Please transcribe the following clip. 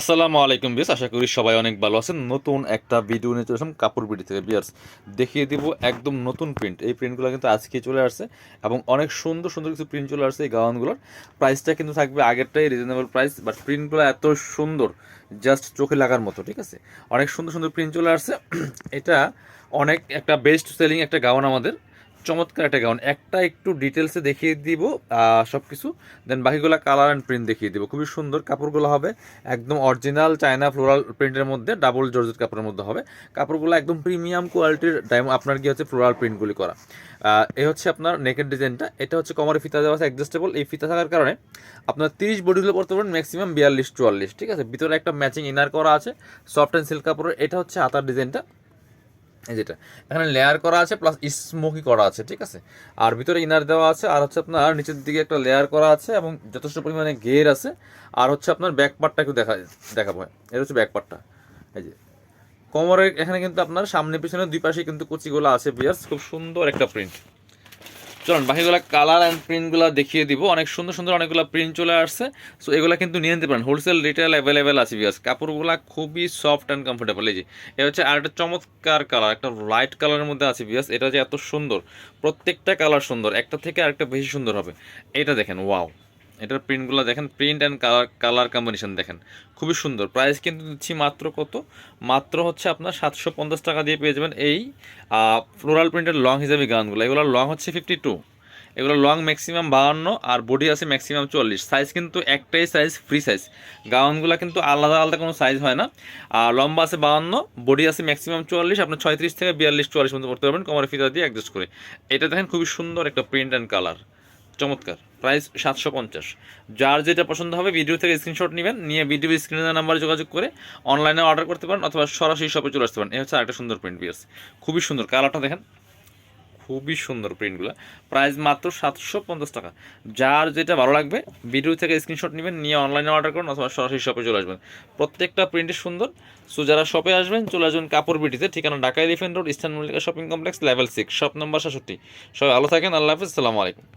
আসসালামু আলাইকুম বিয়াস আশা করি সবাই অনেক ভালো আছেন। নতুন একটা ভিডিও নিয়ে চলে কাপড় বিডি থেকে। বিয়ার্স দেখিয়ে দিব একদম নতুন প্রিন্ট এই প্রিন্টগুলো কিন্তু আজকে চলে আসছে এবং অনেক সুন্দর সুন্দর কিছু প্রিন্ট চলে আসছে এই গাউনগুলোর। প্রাইসটা কিন্তু থাকবে আগেরটাই রিজনেবল প্রাইস বাট প্রিন্টগুলো এত সুন্দর জাস্ট চোখে লাগার মতো, ঠিক আছে? অনেক সুন্দর সুন্দর প্রিন্ট চলে আসছে। এটা অনেক একটা বেস্ট সেলিং একটা গাউন আমাদের। চমৎকার একটা গাউন একটা একটু ডিটেলসে দেখিয়ে দিব সব কিছু দেন বাকিগুলো কালার অ্যান্ড প্রিন্ট দেখিয়ে দিব। খুবই সুন্দর কাপড়গুলো হবে। একদম অরিজিনাল চায়না ফ্লোরাল প্রিন্টের মধ্যে ডাবল জর্জেট কাপড়ের মধ্যে হবে। কাপড়গুলো একদম প্রিমিয়াম কোয়ালিটির ডাইম আপনার কি হচ্ছে ফ্লোরাল প্রিন্টগুলি করা। এই হচ্ছে আপনার নেকের ডিজাইনটা এটা হচ্ছে কমারে ফিতা দেওয়া আছে অ্যাডজাস্টেবল এই ফিতা থাকার কারণে আপনার তিরিশ বডিগুলো পড়তে পারেন ম্যাক্সিমাম বিয়াল্লিশ, চুয়াল্লিশ, ঠিক আছে? ভিতরে একটা ম্যাচিং ইনার করা আছে সফট অ্যান্ড সিল্ক কাপড়ের। এটা হচ্ছে হাতার ডিজাইনটা যেটা। এখানে লেয়ার করা আছে প্লাস স্মোকি করা আছে, ঠিক আছে? আর ভিতরে ইনার দেওয়া আছে, আর হচ্ছে আপনার নিচের দিকে একটা লেয়ার করা আছে এবং যথেষ্ট পরিমাণে গের আছে। আর হচ্ছে আপনার ব্যাক পার্টটা একটু দেখা দেখাবো। এটা হচ্ছে ব্যাক পার্টটা এই যে। কোমরের এখানে কিন্তু আপনার সামনে, পিছনে দুই পাশে কিন্তু কুচিগুলো আছে বিয়ার্স খুব সুন্দর একটা প্রিন্ট চলুন, বাকিগুলো কালার অ্যান্ড প্রিন্টগুলো দেখিয়ে দিব। অনেক সুন্দর সুন্দর অনেকগুলো প্রিন্ট চলে আসছে। সো এগুলো কিন্তু নিয়ে নিতে পারেন। হোলসেল রিটেল অ্যাভেলেবেল আছে বিকজ কাপড়গুলো খুবই সফট অ্যান্ড কমফোর্টেবল এই যে, এ হচ্ছে আর একটা চমৎকার কালার একটা লাইট কালারের মধ্যে আছে বিকজ এটা যে এত সুন্দর, প্রত্যেকটা কালার সুন্দর, একটা থেকে আরেকটা বেশি সুন্দর হবে। এটা দেখেন ওয়াও এটার প্রিন্টগুলো দেখেন print and colour colour combination দেখেন। খুবই সুন্দর। প্রাইস কিন্তু দিচ্ছি মাত্র কত? মাত্র হচ্ছে আপনার সাতশো পঞ্চাশ টাকা দিয়ে পেয়ে যাবেন এই ফ্লোরাল প্রিন্টের লং হিসাবে গানগুলো। এগুলো লং হচ্ছে ফিফটি টু এগুলো লং ম্যাক্সিমাম বাহান্ন আর বডি আছে ম্যাক্সিমাম চল্লিশ। সাইজ কিন্তু একটাই সাইজ ফ্রি সাইজ গাউনগুলো কিন্তু আলাদা আলাদা কোনো সাইজ হয় না। আর লম্বা আছে বাহান্ন বডি আছে ম্যাক্সিমাম চুয়াল্লিশ আপনার ছয়ত্রিশ থেকে বিয়াল্লিশ, চুয়াল্লিশ মতো করতে পারবেন। কমার ফিতা দিয়ে অ্যাডজাস্ট করে। এটা দেখেন খুবই সুন্দর একটা প্রিন্ট অ্যান্ড কালার চমৎকার। প্রাইস সাতশো পঞ্চাশ। যার যেটা পছন্দ হবে ভিডিও থেকে স্ক্রিনশট নেবেন, নিয়ে ভিডিও স্ক্রিনের নাম্বারে যোগাযোগ করে অনলাইনে অর্ডার করতে পারেন অথবা সরাসরি শপে চলে আসতে পারেন। এই হচ্ছে আরেকটা সুন্দর প্রিন্ট বিয়ার্স খুবই সুন্দর কালারটা দেখেন। খুবই সুন্দর প্রিন্টগুলো প্রাইস মাত্র সাতশো পঞ্চাশ টাকা। যার যেটা ভালো লাগবে ভিডিও থেকে স্ক্রিনশট নেবেন, নিয়ে অনলাইনে অর্ডার করুন অথবা সরাসরি শপে চলে আসবেন। প্রত্যেকটা প্রিন্টই সুন্দর। সো যারা শপে আসবেন, চলে আসবেন কাপড় বিটিতে ঠিকানা Dhaka elephant road eastern Mallika shopping complex level six shop number সাতষট্টি সবাই ভালো থাকেন, আল্লাহ হাফিজ, সালামু আলাইকুম।